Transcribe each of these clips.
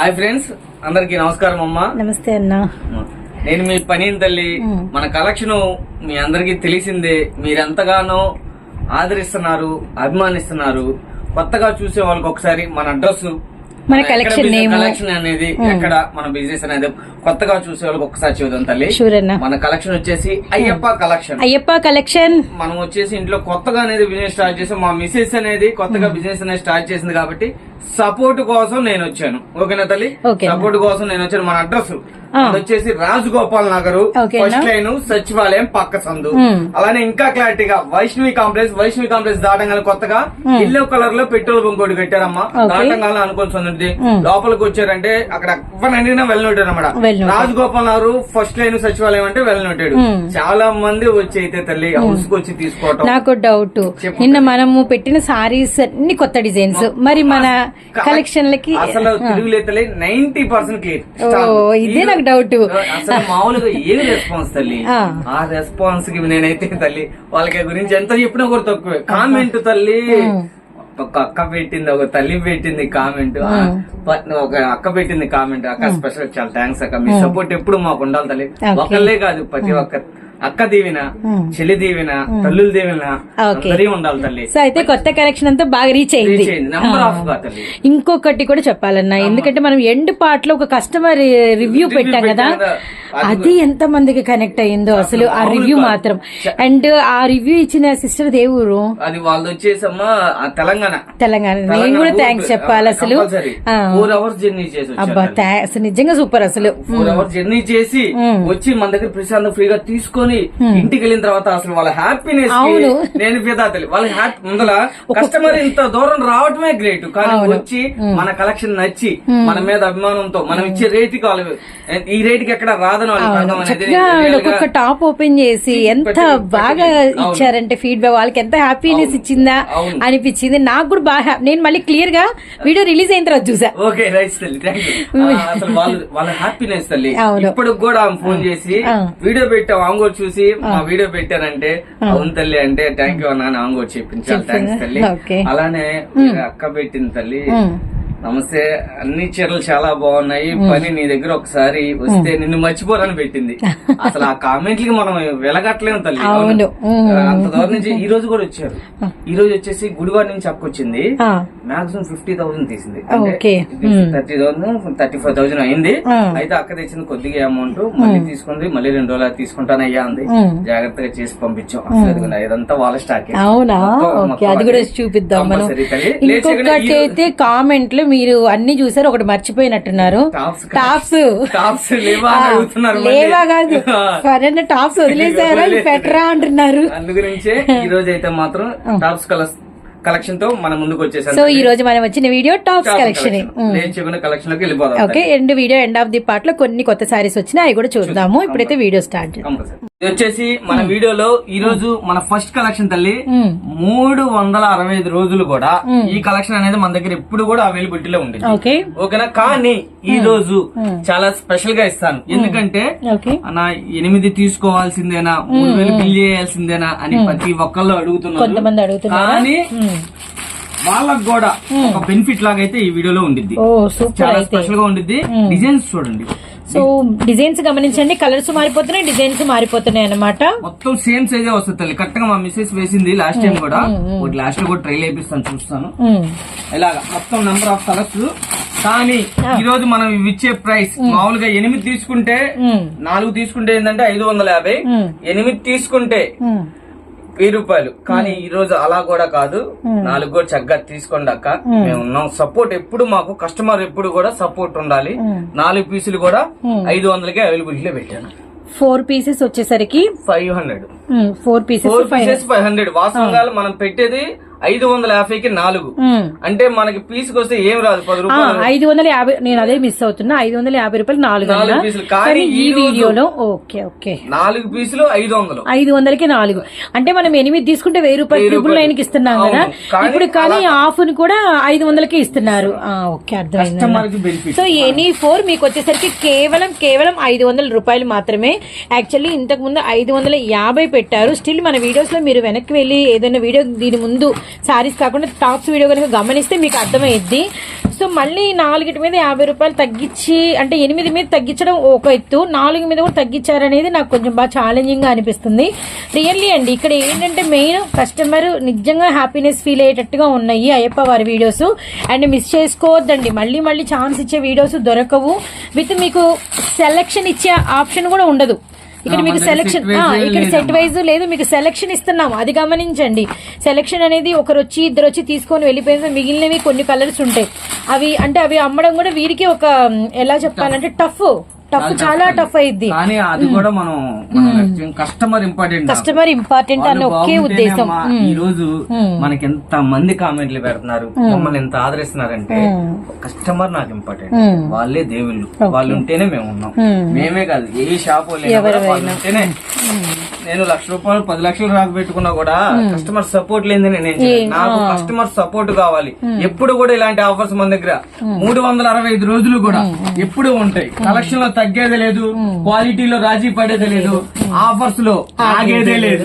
Hi friends అందరికి నమస్కారం అమ్మా. నమస్తే అన్న. నేను మీ పని తల్లి. మన కలెక్షన్ మీ అందరికి తెలిసిందే. మీరెంతగానో ఆదరిస్తున్నారు అభిమానిస్తున్నారు. కొత్తగా చూసే వాళ్ళకి ఒకసారి మన అడ్రస్ మన name. కలెక్షన్ అనేది ఎక్కడ మన బిజినెస్ అనేది కొత్తగా చూసే వాళ్ళకి ఒకసారి చూద్దాం తల్లి. మన కలెక్షన్ వచ్చేసి అయ్యప్ప కలెక్షన్ అయ్యప్ప కలెక్షన్ మనం వచ్చేసి ఇంట్లో కొత్తగా అనేది బిజినెస్ స్టార్ట్ చేసాం. మా మిసెస్ అనేది కొత్తగా బిజినెస్ అనేది స్టార్ట్ చేసింది కాబట్టి సపోర్ట్ కోసం నేను వచ్చాను ఓకేనా తల్లి. సపోర్ట్ కోసం నేను వచ్చాను మన అడ్రస్. వచ్చేసి రాజగోపాల్ నగర్? ఫస్ట్ లైన్ సచివాలయం పక్క సందు. అలానే ఇంకా క్లారిటీగా వైష్ణవి కాంప్లెక్స్ వైష్ణవి కాంప్లెక్స్ దాటంగానే కొత్తగా ఎల్లో కలర్లో పెట్రోల్ బంక్ ఒకటి కట్టారమ్మా ఓకే. దాటంగానే అనుకోని సంది మ్మ్. లోపలికి వచ్చారంటే అక్కడ ఎవరినైనా వెళ్ళనట్టు అనమాట. రాజగోపాల్ నగర్ ఫస్ట్ లైన్ సచివాలయం అంటే వెళ్ళనట్టాడు. చాలా మంది వచ్చి అయితే తల్లి హౌస్కు వచ్చి తీసుకోవటం నాకు డౌట్. నిన్న మనము పెట్టిన సారీస్ అన్ని కొత్త డిజైన్స్ మరి మన కలెక్షన్ లకి అసలు తిరుగులేతలే నైన్టీ పర్సెంట్ క్లియర్ ఇదే నాకు డౌట్. అసలు మామూలుగా ఏం రెస్పాన్స్ తల్లి? ఆ. రెస్పాన్స్కి నేనైతే తల్లి వాళ్ళకి గురించి ఎంత చెప్పినా కూడా తక్కువే. కామెంట్ తల్లి. ఒక అక్క పెట్టింది ఒక తల్లి పెట్టింది కామెంట్ ఒక అక్క పెట్టింది కామెంట్ అక్క స్పెషల్ చాలా థ్యాంక్స్ అక్క. మీ సపోర్ట్ ఎప్పుడు మాకు ఉండాలి తల్లి. ఒకళ్ళే కాదు ప్రతి ఒక్క అక్క దీవిన చెల్లి దీవిన తల్లుల దీవిన Okay. అందరి ఉండాలి తల్లి. సో అయితే కొత్త కలెక్షన్ అంతా బాగా రీచ్ అయింది. తల్లి. ఇంకొకటి కూడా చెప్పాలన్నా. ఎందుకంటే మనం ఎండ్ పార్ట్లో ఒక కస్టమర్ రివ్యూ పెట్టాం కదా. అది ఎంత మందికి కనెక్ట్ అయ్యిందో అసలు ఆ రివ్యూ. మాత్రం. అండ్ ఆ రివ్యూ ఇచ్చిన సిస్టర్ దేవురు అది వాళ్ళది వచ్చేసమ్మా తెలంగాణ. తెలంగాణ. నేను కూడా థ్యాంక్స్ చెప్పాలి అసలు. ఫోర్ అవర్స్ జర్నీ చేసి అబ్బా థా- అసలు నిజంగా సూపర్ అసలు. ఫోర్ అవర్స్ జర్నీ చేసి వచ్చి మన దగ్గర ప్రశాంత్ ఫ్రీగా తీసుకొని ఇంటికి వెళ్ళిన తర్వాత అసలు వాళ్ళ హ్యాపీనెస్. నేను ఫిదా తల్లి వాళ్ళ హ్యాపీ ముందల కస్టమర్ ఇంత దూరం రావటమే గ్రేట్ కానీ వచ్చి మన కలెక్షన్ నచ్చి మన మీద అభిమానంతో మనం ఇచ్చే రేటుకి వాళ్ళు ఈ రేటుకి ఎక్కడ రాదని వాళ్ళు ఒక్కొక్క టాప్ ఓపెన్ చేసి ఎంత బాగా ఇచ్చారంటే ఫీడ్బ్యాక్ వాళ్ళకి ఎంత హ్యాపీనెస్ ఇచ్చిందా. అనిపించింది. నాకు కూడా బాగా నేను మళ్ళీ క్లియర్గా వీడియో రిలీజ్ అయిన తర్వాత చూసా. ఓకే రైట్ తల్లి అసలు వాళ్ళు హ్యాపీనెస్ తల్లి. ఇప్పుడు కూడా ఫోన్ చేసి. వీడియో పెట్టాం కూడా చూసి మా వీడియో పెట్టారంటే అవును తల్లి అంటే థ్యాంక్ యూ అన్నా అని ఆమె కూడా చెప్పింది. చాలా థ్యాంక్స్ తల్లి. అలానే అక్క పెట్టింది తల్లి. నమస్తే అన్ని చీరలు చాలా బాగున్నాయి. పని నీ దగ్గర ఒకసారి వస్తే నిన్ను మర్చిపోరని పెట్టింది. అసలు ఆ కామెంట్లకి మనం వెలగట్లేము తల్లి. అంత దూరం నుంచి ఈ రోజు కూడా వచ్చారు. ఈ రోజు వచ్చేసి గుడివాడ నుంచి అక్కొచ్చింది మాక్సిమం ఫిఫ్టీ థౌసండ్ తీసింది. Thirty thousand thirty five thousand అయింది. అయితే అక్క తెచ్చింది కొద్దిగా అమౌంట్ మళ్ళీ తీసుకుంది. మళ్ళీ రెండు రోజులు తీసుకుంటానయ్యా అంది. జాగ్రత్తగా చేసి పంపించాం. ఇదంతా వాళ్ళ స్టాక్. అవునా? అది కూడా చూపిద్దాం మనం. ఇంకొకటి అయితే కామెంట్లు మీరు అన్ని చూసారు ఒకటి మర్చిపోయినట్టున్నారు. టాప్స్ టాప్స్ లేవా కాదు. సరైన టాప్స్ వదిలేసారా. పెట్టరా అంటున్నారు. అందు గురించే ఈ రోజు అయితే మాత్రం టాప్స్ కలెక్షన్తో మన ముందుకు వచ్చేసాను సో ఈ రోజు మనం వచ్చిన వీడియో టాప్స్ కలెక్షన్ నేను చెప్పిన కలెక్షన్లోకి వెళ్ళిపోదాం. Okay end video end of the పార్ట్లో కొన్ని కొత్త సారీస్ వచ్చినాయి అవి కూడా చూద్దాము. ఇప్పుడైతే వీడియో స్టార్ట్ చేద్దాం. ఇది వచ్చేసి మన వీడియోలో ఈ రోజు మన ఫస్ట్ కలెక్షన్ తల్లి. మూడు వందల అరవై ఐదు రోజులు కూడా ఈ కలెక్షన్ అనేది మన దగ్గర ఎప్పుడు కూడా అవైలబిలిటీలో ఓకే. ఓకేనా? కానీ ఈ రోజు చాలా స్పెషల్గా ఇస్తాను. ఎందుకంటే నా ఎనిమిది తీసుకోవాల్సిందేనా? మూడు వేలు బిల్ చేయాల్సిందేనా? అని ప్రతి ఒక్కళ్ళు అడుగుతున్నారు. కానీ వాళ్ళకు కూడా ఒక బెనిఫిట్ లాగా అయితే ఈ వీడియోలో ఉండిద్ది. చాలా స్పెషల్గా ఉండిద్ది. డిజైన్స్ చూడండి. సో డిజైన్స్ గమనించండి. కలర్స్ మారిపోతున్నాయి డిజైన్స్ మారిపోతున్నాయి అన్నమాట. మొత్తం సేమ్ సైజే వస్తుంది తల్లి. కరెక్ట్గా మా మిస్సెస్ వేసింది లాస్ట్ టైం కూడా. ఒకటి లాస్ట్లో కూడా ట్రైల్ వేపిస్తాను చూస్తాను. ఇలాగా మొత్తం నెంబర్ ఆఫ్ కలర్స్ కానీ ఈ రోజు మనం ఇచ్చే ప్రైస్ మామూలుగా ఎనిమిది తీసుకుంటే. నాలుగు తీసుకుంటే ఏంటంటే ఐదు వందల యాభై. ఎనిమిది తీసుకుంటే. వెయ్యి రూపాయలు. కానీ ఈ రోజు అలా కూడా కాదు. నాలుగు కూడా చక్కగా తీసుకోండి అక్క. మేము. ఉన్నాం. సపోర్ట్ ఎప్పుడు మాకు కస్టమర్ ఎప్పుడు కూడా సపోర్ట్ ఉండాలి. నాలుగు పీసులు కూడా ఐదు వందలకే అవైలబిలిటీలో పెట్టాను. ఫోర్ పీసెస్ వచ్చేసరికి five hundred. Four pieces four pieces five hundred. వాస్తవంగా మనం పెట్టేది ఐదు వందల యాభైకి నాలుగు. అంటే మనకి పీసుకి వస్తే ఏం రాదు? పది రూపాయలు. ఐదు వందల యాభై నేను అదే మిస్ అవుతున్నా. ఐదు వందల యాభై రూపాయలు నాలుగు నాలుగు. పీసులు. కానీ ఈ వీడియోలో ఓకే ఓకే. నాలుగు పీసులు ఐదు వందలు. ఐదు వందలకి నాలుగు. అంటే మనం ఎనిమిది తీసుకుంటే వెయ్యి రూపాయలు ట్రిపుల్ నైన్కి ఇస్తున్నాం. కదా. ఇప్పుడు కానీ ఆఫ్ని కూడా ఐదు వందలకి ఇస్తున్నారు. ఓకే అర్థమైంది సో ఎనీ ఫోర్ మీకు వచ్చేసరికి కేవలం కేవలం ఐదు వందల రూపాయలు మాత్రమే. యాక్చువల్లీ ఇంతకు ముందు ఐదు వందల యాభై పెట్టారు. స్టిల్ మన వీడియోస్లో మీరు వెనక్కి వెళ్ళి ఏదైనా వీడియో దీని ముందు సారీస్ కాకుండా టాప్స్ వీడియో కనుక గమనిస్తే మీకు అర్థమైద్ది. సో మళ్ళీ నాలుగిటి మీద యాభై రూపాయలు తగ్గించి అంటే ఎనిమిది మీద తగ్గించడం ఒక ఎత్తు నాలుగు మీద కూడా తగ్గించారనేది నాకు కొంచెం బాగా ఛాలెంజింగ్గా అనిపిస్తుంది. రియల్లీ అండి ఇక్కడ ఏంటంటే మెయిన్ కస్టమర్ నిజంగా హ్యాపీనెస్ ఫీల్ అయ్యేటట్టుగా ఉన్నాయి అయ్యప్ప వారి వీడియోస్ అండ్ మిస్ చేసుకోవద్దండి మళ్ళీ మళ్ళీ ఛాన్స్ ఇచ్చే వీడియోస్ దొరకవు. విత్ మీకు సెలెక్షన్ ఇచ్చే ఆప్షన్ కూడా ఉండదు. ఇక్కడ మీకు సెలెక్షన్ ఇక్కడ సెట్. వైజ్ లేదు. మీకు సెలెక్షన్ ఇస్తున్నాం అది గమనించండి. సెలెక్షన్ అనేది ఒకరు వచ్చి ఇద్దరు వచ్చి తీసుకొని వెళ్ళిపోయిన మిగిలినవి కొన్ని కలర్స్ ఉంటాయి. అవి అంటే అవి అమ్మడం కూడా వీరికి ఒక ఎలా చెప్పాలంటే టఫ్ టఫ్ చాలా టఫ్ అయింది కానీ అది కూడా మనం కస్టమర్ ఇంపార్టెంట్ కస్టమర్ ఇంపార్టెంట్ అన్న ఒకే ఉద్దేశం. ఈ రోజు మనకి ఎంత మంది కామెంట్లు పెడుతున్నారు మమ్మల్ని ఎంత ఆదరిస్తున్నారంటే కస్టమర్ నాకు ఇంపార్టెంట్ వాళ్ళే దేవుళ్ళు. వాళ్ళు ఉంటేనే మేము ఉన్నాం. మేమే కాదు ఏ షాప్ వాళ్ళు ఉంటేనే నేను లక్ష రూపాయలు పది లక్షలు రాక పెట్టుకున్నా కూడా కస్టమర్ సపోర్ట్ లేదని నేను. నాకు కస్టమర్ సపోర్ట్ కావాలి. ఎప్పుడు కూడా ఇలాంటి ఆఫర్స్ మన దగ్గర మూడు వందల అరవై ఐదు రోజులు కూడా ఎప్పుడు ఉంటాయి. కలెక్షన్లో తగ్గేదే లేదు క్వాలిటీలో రాజీ పడేదే లేదు. ఆఫర్స్లో ఆగేదే లేదు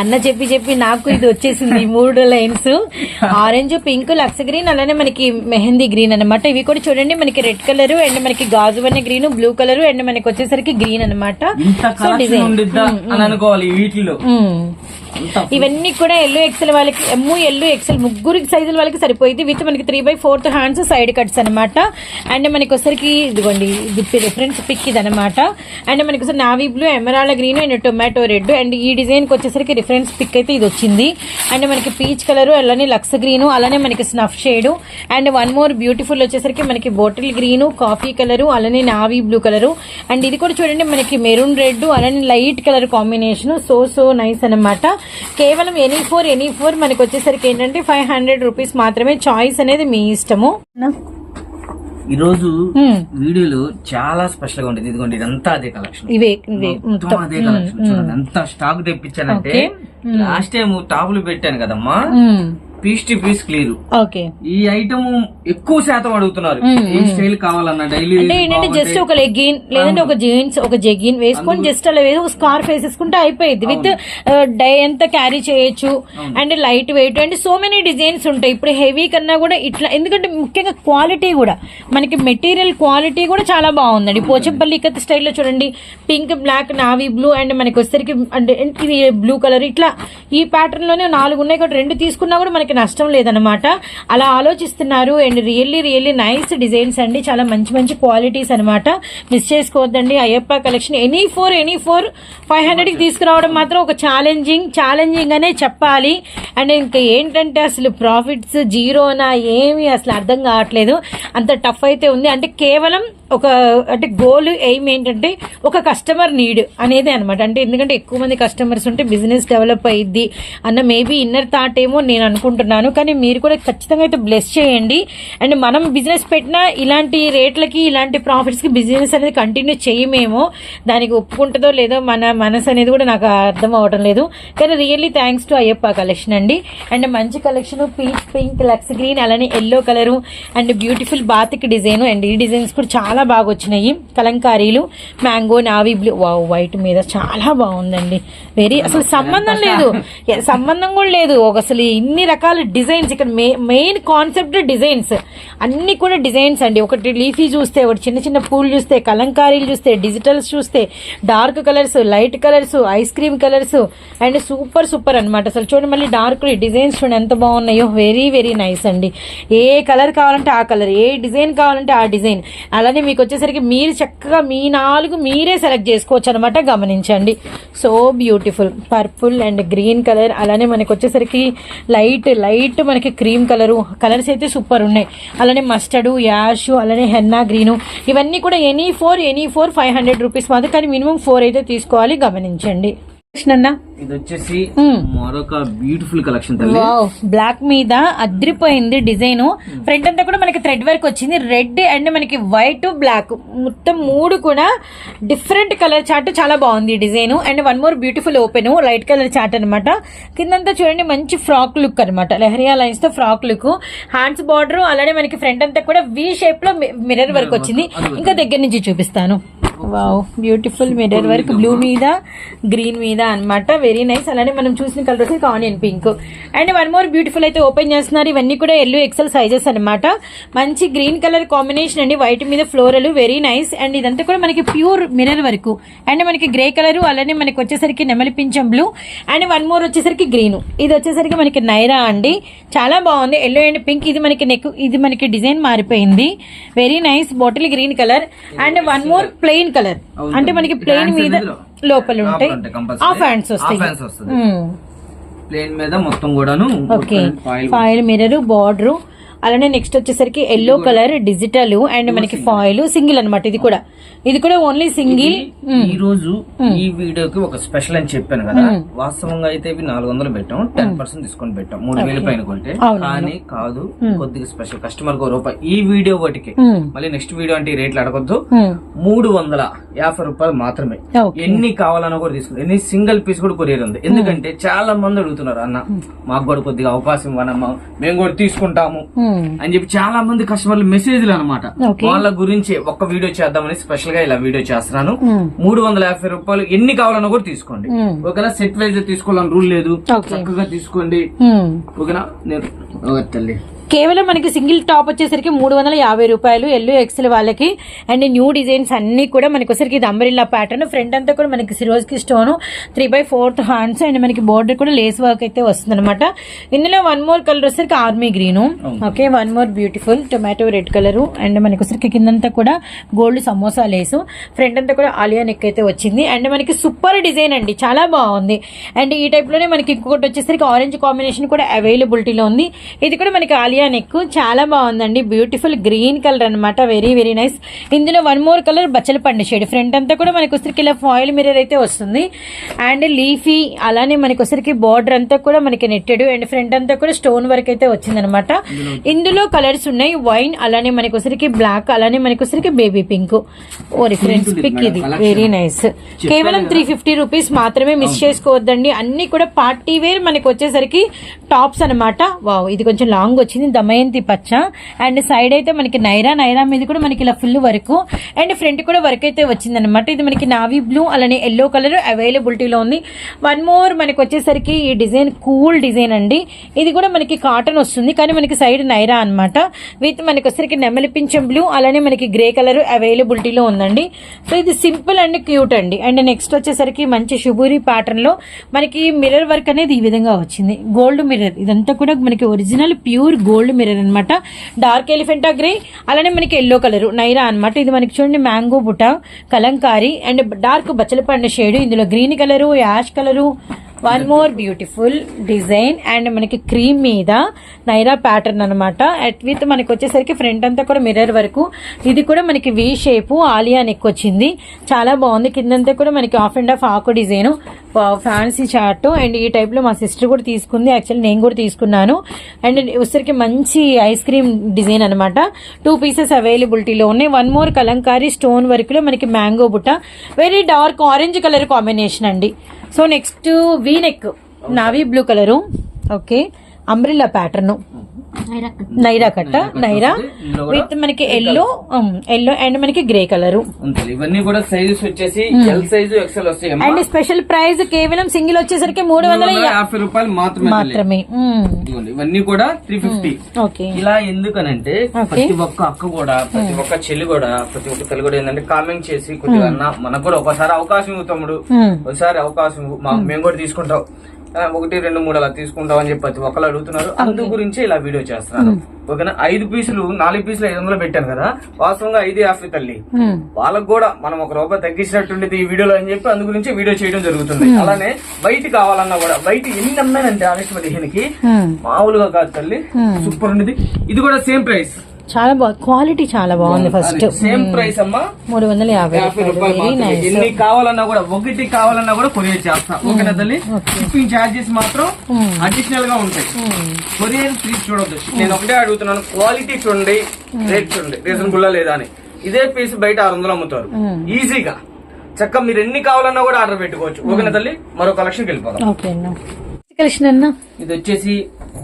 అన్న చెప్పి చెప్పి నాకు ఇది వచ్చేసింది మూడు lines. Orange pink lux green అలానే మనకి మెహందీ గ్రీన్ అన్నమాట. ఇవి కూడా చూడండి మనకి రెడ్ కలర్ అండ్ మనకి గాజు అనే గ్రీన్ బ్లూ కలర్ అండ్ మనకి వచ్చేసరికి గ్రీన్ అన్నమాట. ఇంత కలెక్షన్ ఉండిద్దా అని అనుకోవాలి. వీటిలో. ఇవన్నీ కూడా ఎల్లో ఎక్సెల్ వాళ్ళకి ఎమ్ము ఎల్లో ఎక్సెల్ ముగ్గురు సైజుల వాళ్ళకి సరిపోయింది. విత్ మనకి three by fourth hands side cuts అనమాట అండ్ మనకి ఒకసారికి ఇదిగోండి ఇది రిఫరెన్స్ పిక్ ఇది అనమాట అండ్ మనకి ఒకసారి navy blue emerald green and tomato red and ఈ డిజైన్కి వచ్చేసరికి రిఫరెన్స్ పిక్ అయితే ఇది వచ్చింది. అండ్ మనకి పీచ్ కలర్ అలానే లక్స్ గ్రీన్ అలానే మనకి snuff shade and one more beautiful వచ్చేసరికి మనకి బాటిల్ గ్రీన్ కాఫీ కలర్ అలానే నావీ బ్లూ కలర్ అండ్ ఇది కూడా చూడండి మనకి మెరూన్ రెడ్ అలానే light colour combination so so nice అన్నమాట. కేవలం ఎనీ ఫోర్ ఎనీ ఫోర్ మనకి వచ్చేసరికి ఏంటంటే ఫైవ్ హండ్రెడ్ రూపీస్ మాత్రమే చాయిస్ అనేది మీ ఇష్టము. ఈ రోజు. వీడియోలో చాలా స్పెషల్గా ఉండేది ఇదిగోండి ఇదంతా అదే కలెక్షన్. ఇవే అదే కలెక్షన్. ఎంత స్టాక్ తెప్పించానంటే లాస్ట్ టైం టాపులు పెట్టాను కదమ్మా. Piece to piece clear okay. ఈ ఐటమ్ ఎక్కువ శాతం అడుగుతున్నారు. ఏ స్టైల్ కావాలన్నా డైలీ అంటే ఏంటంటే జస్ట్ ఒక లెగ్గిన్ లేదంటే ఒక జీన్స్ ఒక జెగిన్ వేసుకొని జస్ట్ అలా వేసి ఒక స్కార్ఫ్ వేసేసుకుంటే అయిపోయింది విత్ డై ఎంత క్యారీ చేయొచ్చు and light weight and so many designs ఉంటాయి. ఇప్పుడు హెవీ కన్నా కూడా ఇట్లా ఎందుకంటే ముఖ్యంగా క్వాలిటీ కూడా. మనకి మెటీరియల్ క్వాలిటీ కూడా చాలా బాగుందండి. పోచంపల్లి ఇక్కత్ స్టైల్లో చూడండి. Pink black navy blue and మనకి వచ్చేసరికి అంటే ఇది బ్లూ కలర్ ఇట్లా ఈ ప్యాటర్న్లోనే నాలుగు ఉన్నాయి కాబట్టి రెండు తీసుకున్నా కూడా మనకి నష్టం లేదనమాట అలా ఆలోచిస్తున్నారు. And really really nice designs అండి. చాలా మంచి మంచి క్వాలిటీస్ అన్నమాట. మిస్ చేసుకోవద్దండి. Ayyappa collection any four any four five హండ్రెడ్కి తీసుకురావడం మాత్రం ఒక ఛాలెంజింగ్ ఛాలెంజింగ్ అనే చెప్పాలి. అండ్ ఇంకా ఏంటంటే అసలు ప్రాఫిట్స్ జీరోనా ఏమి అసలు అర్థం కావట్లేదు. అంత టఫ్ అయితే ఉంది. అంటే కేవలం ఒక అంటే గోల్ ఎయిమ్ ఏంటంటే ఒక కస్టమర్ నీడ్ అనేది అనమాట అంటే ఎందుకంటే ఎక్కువ మంది కస్టమర్స్ ఉంటే బిజినెస్ డెవలప్ అయ్యిద్ది అన్న మేబీ ఇన్నర్ థాట్ ఏమో నేను అనుకుంటున్నాను. కానీ మీరు కూడా ఖచ్చితంగా అయితే బ్లెస్ చేయండి. అండ్ మనం బిజినెస్ పెట్టినా ఇలాంటి రేట్లకి ఇలాంటి ప్రాఫిట్స్కి బిజినెస్ అనేది కంటిన్యూ చేయమేమో దానికి ఒప్పుకుంటుందో లేదో మన మనసు అనేది కూడా నాకు అర్థం అవ్వడం లేదు. కానీ really thanks to Ayyappa collection అండి. అండ్ మంచి collection peach pink lux green అలానే yellow colour and beautiful batik design and ఈ డిజైన్స్ కూడా చాలా బాగా వచ్చినాయి. కలంకారీలు mango navy blue. Wow white మీద చాలా బాగుందండి. వెరీ అసలు సంబంధం లేదు. సంబంధం కూడా లేదు. ఒక అసలు ఇన్ని రకాల డిజైన్స్ ఇక్కడ మెయిన్ కాన్సెప్ట్ డిజైన్స్. అన్ని కూడా డిజైన్స్ అండి. ఒకటి లీఫీ చూస్తే ఒకటి చిన్న చిన్న పూలు చూస్తే కలంకారీలు చూస్తే డిజిటల్స్ చూస్తే dark colours light colours ice cream colours and super super అన్నమాట. అసలు చూడండి మళ్ళీ డార్క్ డిజైన్స్ చూడండి ఎంత బాగున్నాయో. వెరీ వెరీ నైస్ అండి. ఏ కలర్ కావాలంటే ఆ కలర్ ఏ డిజైన్ కావాలంటే ఆ డిజైన్. అలానే మీకు వచ్చేసరికి మీరు చక్కగా మీ నాలుగు మీరే సెలెక్ట్ చేసుకోవచ్చు అనమాట గమనించండి. So beautiful. Purple and green colour. అలానే మనకి వచ్చేసరికి లైట్ లైట్ మనకి క్రీమ్ కలరు. కలర్స్ అయితే సూపర్ ఉన్నాయి. అలానే మస్టర్డ్ యాష్ అలానే హెన్నా గ్రీను. ఇవన్నీ కూడా any four any four five hundred rupees మాత్రం కానీ మినిమం ఫోర్ అయితే తీసుకోవాలి గమనించండి. ఇది వచ్చేసి మరొక బ్యూటిఫుల్ కలెక్షన్ బ్లాక్ మీద అద్రిపోయింది డిజైన్ ఫ్రంట్ అంతా కూడా మనకి థ్రెడ్ వర్క్ వచ్చింది. రెడ్ అండ్ మనకి వైట్ బ్లాక్ మొత్తం మూడు కూడా డిఫరెంట్ కలర్ చార్ట్ చాలా బాగుంది design and one more beautiful open light colour chart అనమాట కిందంతా చూడండి మంచి ఫ్రాక్ లుక్ అనమాట లెహరియా లైన్స్తో ఫ్రాక్ లుక్ హ్యాండ్స్ బార్డర్ అలానే మనకి ఫ్రంట్ అంతా కూడా వి షేప్లో మిర్రర్ వర్క్ వచ్చింది. ఇంకా దగ్గర నుంచి చూపిస్తాను. Wow beautiful mirror work blue మీద గ్రీన్ మీద అన్నమాట. వెరీ నైస్ అలానే మనం చూసిన కలర్ వచ్చి onion pink and one more beautiful అయితే ఓపెన్ చేస్తున్నారు. ఇవన్నీ కూడా ఎల్లో ఎక్సెల్ సైజెస్ అన్నమాట. మంచి గ్రీన్ కలర్ కాంబినేషన్ అండి. వైట్ మీద ఫ్లోరల్ వెరీ నైస్ అండ్ ఇదంతా కూడా మనకి ప్యూర్ మిర్రర్ వర్క్ అండ్ మనకి గ్రే కలర్ అలానే మనకి వచ్చేసరికి నెమలి పింఛం బ్లూ అండ్ వన్ మోర్ వచ్చేసరికి గ్రీన్ ఇది వచ్చేసరికి మనకి నైరా అండి. చాలా బాగుంది. ఎల్లో అండ్ పింక్ ఇది మనకి నెక్ ఇది మనకి డిజైన్ మారిపోయింది. Very nice bottle green colour and one more plain colour. అంటే మనకి Hands మీద. లోపల ఉంటాయి. హాఫ్ హ్యాండ్స్ వస్తాయి. ప్లేన్ మీద మొత్తం కూడాను ఓకే ఫాయిల్ మిర్రర్ బార్డర్ అలానే నెక్స్ట్ వచ్చేసరికి ఎల్లో కలర్ డిజిటల్ అండ్ మనకి ఫాయిల్ సింగిల్ అన్నమాట ఇది కూడా. ఇది కూడా ఓన్లీ సింగిల్ ఈ రోజు ఈ వీడియోకి ఒక స్పెషల్ అని చెప్పాను కదా. వాస్తవంగా అయితే ఇవి నాలుగు వందలు పెట్టాం. టెన్ పర్సెంట్ డిస్కౌంట్ పెట్టాం. మూడు వేల పైన కొంటే. కానీ కాదు కొద్దిగా స్పెషల్ కస్టమర్కు రూపాయి. ఈ వీడియో ఒకటికి మళ్ళీ నెక్స్ట్ వీడియో అంటే రేట్లు అడగొద్దు. మూడు వందల యాభై రూపాయలు మాత్రమే. ఎన్ని కావాలన్నా కూడా తీసుకుంది. ఎన్ని సింగిల్ పీస్ కూడా కొరియర్ ఉంది. ఎందుకంటే చాలా మంది అడుగుతున్నారు అన్న మాకు కూడా కొద్దిగా అవకాశం ఇవ్వనమ్మా. మేము కూడా తీసుకుంటాము. అని చెప్పి చాలా మంది కస్టమర్లు మెసేజ్లు అనమాట. వాళ్ళ గురించి ఒక్క వీడియో చేద్దామని స్పెషల్గా ఇలా వీడియో చేస్తున్నాను. మూడు వందల యాభై రూపాయలు ఎన్ని కావాలన్నా కూడా తీసుకోండి. ఓకేనా సెట్ వైజ్ తీసుకోవాలని రూల్ లేదు. చక్కగా తీసుకోండి. ఓకేనా నేను ఓ తల్లి. కేవలం మనకి సింగిల్ టాప్ వచ్చేసరికి మూడు వందల యాభై రూపాయలు ఎల్లో ఎక్సెల్ వాళ్ళకి. అండ్ న్యూ డిజైన్స్ అన్ని కూడా మనకి వచ్చేసరికి ఇది అంబరిల్లా ప్యాటర్న్ ఫ్రంట్ అంతా కూడా మనకి సిరోజ్కి stone three by fourth hands and మనకి బోర్డర్ కూడా లేస్ వర్క్ అయితే వస్తుంది అనమాట ఇందులో వన్ మోర్ కలర్ వచ్చేసరికి army green okay one more beautiful tomato red colour and మనకి వచ్చేసరికి కిందంతా కూడా గోల్డ్ సమోసా లేసు ఫ్రంట్ అంతా కూడా ఆలియా నెక్ అయితే వచ్చింది. అండ్ మనకి సూపర్ డిజైన్ అండి. చాలా బాగుంది. అండ్ ఈ టైప్లోనే మనకి ఇంకొకటి వచ్చేసరికి ఆరెంజ్ కాంబినేషన్ కూడా అవైలబిలిటీలో ఉంది. ఇది కూడా మనకి ఆలియా నెక్ చాలా బాగుందండి. బ్యూటిఫుల్ గ్రీన్ కలర్ అన్నమాట. వెరీ వెరీ నైస్ ఇందులో వన్ మోర్ కలర్ బచ్చల పండు షేడ్ ఫ్రంట్ అంతా కూడా మనకి వచ్చరికి ఇలా ఫాయిల్ మిర్రర్ అయితే వస్తుంది. అండ్ లీఫీ అలానే మనకి వచ్చరికి బార్డర్ అంతా కూడా మనకి నెట్టెడ్ అండ్ ఫ్రంట్ అంతా కూడా స్టోన్ వర్క్ అయితే వచ్చిందనమాట ఇందులో కలర్స్ ఉన్నాయి. వైన్ అలానే మనకి వచ్చరికి బ్లాక్ అలానే మనకి వచ్చరికి బేబీ పింక్ ఓ రిఫరెన్స్ పిక్ ఇది. వెరీ నైస్ కేవలం త్రీ ఫిఫ్టీ రూపీస్ మాత్రమే మిస్ చేసుకోవద్దండి. అన్ని కూడా పార్టీ వేర్ మనకి వచ్చేసరికి టాప్స్ అన్నమాట. వావ్ ఇది కొంచెం లాంగ్ వచ్చింది. దమయంతి పచ్చ. అండ్ సైడ్ అయితే మనకి నైరా. నైరా మీద కూడా మనకి ఇలా ఫుల్ వర్క్. అండ్ ఫ్రంట్ కూడా వర్క్ అయితే వచ్చింది అనమాట ఇది మనకి నావీ బ్లూ అలానే ఎల్లో కలర్ అవైలబిలిటీలో ఉంది. వన్ మోర్ మనకి వచ్చేసరికి ఈ డిజైన్ కూల్ డిజైన్ అండి. ఇది కూడా మనకి కాటన్ వస్తుంది. కానీ మనకి సైడ్ నైరా అన్నమాట. విత్ మనకి వచ్చేసరికి నెమలి పింఛం బ్లూ అలానే మనకి గ్రే కలర్ అవైలబిలిటీలో ఉందండి. సో ఇది సింపుల్ అండ్ క్యూట్ అండి. అండ్ నెక్స్ట్ వచ్చేసరికి మంచి షుబూరి ప్యాటర్న్లో మనకి మిర్రర్ వర్క్ అనేది ఈ విధంగా వచ్చింది. గోల్డ్ మిర్రర్ ఇదంతా కూడా మనకి original pure gold gold mirror అన్నమాట. డార్క్ ఎలిఫెంటా గ్రే అలానే మనకి ఎల్లో కలర్ నైరా అన్నమాట. ఇది మనకి చూడండి మ్యాంగో బుట్ట కలంకారీ అండ్ డార్క్ బచ్చలపండు షేడ్ ఇందులో green colour ash colour one more beautiful design and మనకి క్రీమ్ మీద నైరా ప్యాటర్న్ అనమాట అట్ విత్ మనకి వచ్చేసరికి ఫ్రంట్ అంతా కూడా మిర్రర్ వరకు. ఇది కూడా మనకి వి షేప్ ఆలియా నెక్ వచ్చింది. చాలా బాగుంది. కిందంతా కూడా మనకి ఆఫ్ అండ్ ఆఫ్ ఆకు డిజైన్ ఫ్యాన్సీ చార్ట్ అండ్ ఈ టైప్లో మా సిస్టర్ కూడా తీసుకుంది. యాక్చువల్లీ నేను కూడా తీసుకున్నాను. అండ్ వచ్చరికి మంచి ఐస్ క్రీమ్ డిజైన్ అనమాట టూ పీసెస్ అవైలబిలిటీలో ఉన్నాయి. వన్ మోర్ కలంకారీ స్టోన్ వర్క్లో మనకి మ్యాంగో బుట్ట. Very dark orange colour combination అండి. So next V neck navy blue colour. Okay. Umbrella pattern. Naira కట్ట నైరా విత్ మనకి ఎల్లో ఎల్లో అండ్ మనకి గ్రే కలరు ఉంటుంది ఇవన్నీ కూడా సైజెస్ వచ్చేసి ఎల్ సైజు ఎక్సెల్ వస్తాయి. అండ్ స్పెషల్ ప్రైస్ కేవలం సింగిల్ వచ్చేసరికి మూడు వందల యాభై రూపాయలు మాత్రమే. మాత్రమే. ఇదిగోండి. ఇవన్నీ కూడా త్రీ ఫిఫ్టీ ఓకే ఇలా ఎందుకనంటే. ప్రతి ఒక్క అక్క కూడా ప్రతి ఒక్క చెల్లి కూడా ప్రతి ఒక్క తల్లి కూడా ఏంటంటే కామెంట్ చేసి కొద్దిగా అన్న మనకు కూడా ఒకసారి అవకాశం తమ్ముడు. మ్మ్. ఒకసారి అవకాశం మేము కూడా తీసుకుంటాం. ఒకటి రెండు మూడు అలా తీసుకుంటాం అని చెప్పి ప్రతి ఒక్కరు అడుగుతున్నారు. అందు గురించి ఇలా వీడియో చేస్తున్నాను. ఓకేనా? ఐదు పీసులు నాలుగు పీసులు ఐదు వందలు పెట్టాను కదా? వాస్తవంగా ఐదు యాభై తల్లి. వాళ్ళకు కూడా మనం ఒక రూపాయి తగ్గించినట్టుండేది ఈ వీడియోలో అని చెప్పి అందు గురించి వీడియో చేయడం జరుగుతుంది. అలానే బయట కావాలన్నా కూడా బయట ఎన్ని అమ్మానంటే ఆగస్టు పదిహేనుకి మ్మ్. మామూలుగా కాదు తల్లి. సూపర్ ఉండేది ఇది కూడా సేమ్ ప్రైస్. చాలా బాగుంది క్వాలిటీ చాలా బాగుంది ఫస్ట్ సేమ్ ప్రైస్ అమ్మా. మూడు వందల యాభై రూపాయలు. ఎన్ని కావాలన్నా కూడా ఒకటి కావాలన్నా కూడా కొరియర్ చేస్తా. ఓకేనా తల్లి? షిప్పింగ్ ఛార్జెస్ మాత్రం అడిషనల్గా ఉంటాయి. కొరియర్ ప్లీజ్ చూడొద్దు. నేను ఒకటే అడుగుతున్నాను. క్వాలిటీ చూడండి. రేట్ చూడండి. రీజనబుల్ లేదా అని. ఇదే పీస్ బయట ఆరు వందలు అమ్ముతారు. ఈజీగా చక్క మీరు ఎన్ని కావాలన్నా కూడా ఆర్డర్ పెట్టుకోవచ్చు. ఓకేనా తల్లి? మరో కలెక్షన్కి వెళ్ళిపోదాం. కలిసిన అన్న? ఇది వచ్చేసి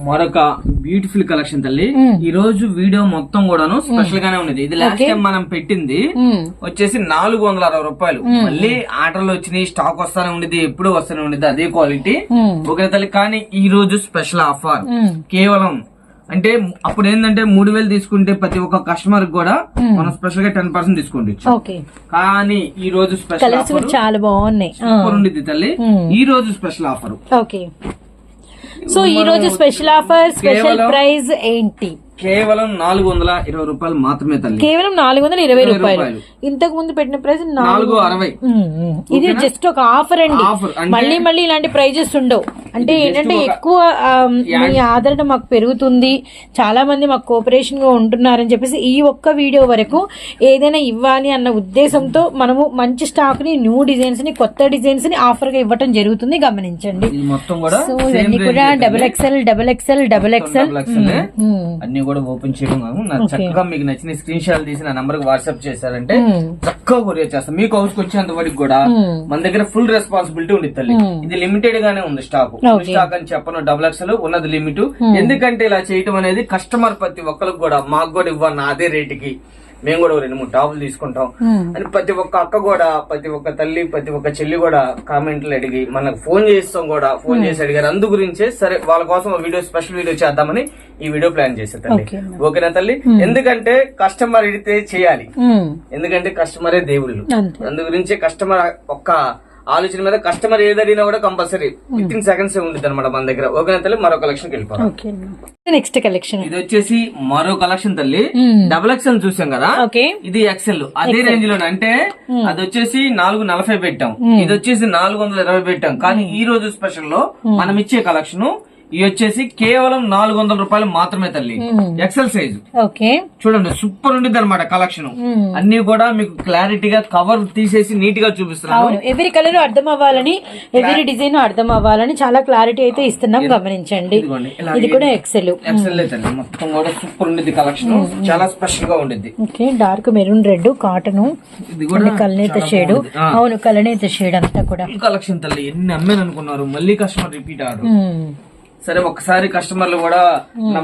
మరొక బ్యూటిఫుల్ కలెక్షన్ తల్లి. ఈ రోజు వీడియో మొత్తం కూడాను స్పెషల్ గానే ఉన్నది. ఇది లాస్ట్ టైం మనం పెట్టింది. వచ్చేసి నాలుగు వందల అరవై రూపాయలు. మళ్ళీ ఆర్డర్లు వచ్చినాయి స్టాక్ వస్తానే ఉండేది ఎప్పుడు వస్తూనే ఉండేది అదే క్వాలిటీ. ఓకే తల్లి కానీ ఈ రోజు స్పెషల్ ఆఫర్. కేవలం అంటే అప్పుడు ఏంటంటే మూడు వేలు తీసుకుంటే ప్రతి ఒక్క కస్టమర్ కూడా మనం స్పెషల్గా టెన్ పర్సెంట్ తీసుకోండి కానీ ఈ రోజు స్పెషల్ చాలా బాగున్నాయి. ఆ, సూపర్ ఉండిద్ది తల్లి. ఈ రోజు స్పెషల్ ఆఫర్ ఓకే. సో ఈ రోజు స్పెషల్ ఆఫర్ స్పెషల్ ప్రైస్ ఏంటి? కేవలం నాలుగు వందల ఇరవై రూపాయలు మాత్రమే తల్లి. కేవలం నాలుగు వందల ఇరవై రూపాయలు. ఇంతకు ముందు పెట్టిన ప్రైస్ నాలుగు అరవై. ఇది జస్ట్ ఒక ఆఫర్ అండి. మళ్ళీ మళ్ళీ ఇలాంటి ప్రైజెస్ ఉండవు. అంటే ఏంటంటే ఎక్కువ మీ ఆదరణ మాకు పెరుగుతుంది. చాలా మంది మాకు కోఆపరేషన్గా ఉంటున్నారని చెప్పేసి ఈ ఒక్క వీడియో వరకు ఏదైనా ఇవ్వాలి అన్న ఉద్దేశంతో మనము మంచి స్టాక్ని న్యూ డిజైన్స్ని కొత్త డిజైన్స్ని ఆఫర్గా ఇవ్వటం జరుగుతుంది. గమనించండి. ఇది మొత్తం కూడా సో ఇవన్నీ కూడా. Double XL double XL double XL. అన్ని కూడా ఓపెన్ చేయడం చక్కగా మీకు నచ్చిన స్క్రీన్ షాట్ తీసి నా నంబర్కి వాట్సాప్ చేశారంటే చక్కగా కొరియర్ చేస్తాం. మీకు హౌస్కి వచ్చేంత వరకు కూడా మన దగ్గర ఫుల్ రెస్పాన్సిబిలిటీ ఉంది తల్లి. ఇది లిమిటెడ్ గానే ఉంది స్టాక్ స్టాక్ అని చెప్పను డబుల్ ఎక్స్ఎల్ ఉన్నది లిమిట్ ఎందుకంటే ఇలా చేయటం అనేది కస్టమర్ ప్రతి ఒక్కరికి కూడా మాకు కూడా ఇవ్వను అదే రేటుకి మేము కూడా రెండు మూడు టాపులు తీసుకుంటాం. అని ప్రతి ఒక్క అక్క కూడా ప్రతి ఒక్క తల్లి ప్రతి ఒక్క చెల్లి కూడా కామెంట్లు అడిగి మనకు ఫోన్ చేస్తాం కూడా. ఫోన్ చేసి అడిగారు. అందు గురించే సరే వాళ్ళ కోసం వీడియో స్పెషల్ వీడియో చేద్దామని ఈ వీడియో ప్లాన్ చేసే తల్లి. ఓకేనా తల్లి? ఎందుకంటే కస్టమర్ ఇడితే చేయాలి. ఎందుకంటే కస్టమరే దేవుళ్ళు. అందు గురించే కస్టమర్ ఒక్క ఆలోచన మీద కస్టమర్ ఏది అడిగినా కూడా కంపల్సరీ విత్ ఇన్ సెకండ్స్ ఉంటుంది అనమాట మన దగ్గర. ఓకేనా తల్లి మరో కలెక్షన్ వెళ్ళిపోతాం నెక్స్ట్ కలెక్షన్ ఇది వచ్చేసి మరో కలెక్షన్ తల్లి. డబుల్ ఎక్స్ఎల్ చూసాం కదా? ఇది ఎక్సెల్ అదే రేంజ్లో అంటే అది వచ్చేసి నాలుగు నలభై పెట్టాం. ఇది వచ్చేసి నాలుగు వందల ఇరవై పెట్టాం. కానీ ఈ రోజు స్పెషల్లో మనం ఇచ్చే కలెక్షన్ ఇది వచ్చేసి కేవలం నాలుగు వందల రూపాయలు మాత్రమే తల్లి. XL size okay. చూడండి సూపర్ ఉండిద్ది అనమాట కలెక్షన్ అన్ని కూడా మీకు క్లారిటీగా కవర్ తీసేసి నీట్గా చూపిస్తున్నాను. ఎవరి కలర్ అర్థం అవ్వాలని ఎవరి డిజైన్ అర్థం అవ్వాలని చాలా క్లారిటీ అయితే ఇస్తున్నాం గమనించండి. ఇది కూడా ఎక్సెల్ ఎక్సెల్ తల్లి మొత్తం కూడా సూపర్ ఉండిద్ది కలెక్షన్ చాలా స్పెషల్గా ఉండిద్ది. Okay dark maroon red cotton ఇది కూడా కలనేత షేడ్. అవును కలనేత షేడ్ అంతా కూడా. కలెక్షన్ తల్లి ఎన్ని అమ్మాను అనుకున్నారు మళ్ళీ కస్టమర్ రిపీట్ ఆర్డర్. ఉమ్. సరే ఒక్కసారి కస్టమర్లు కూడా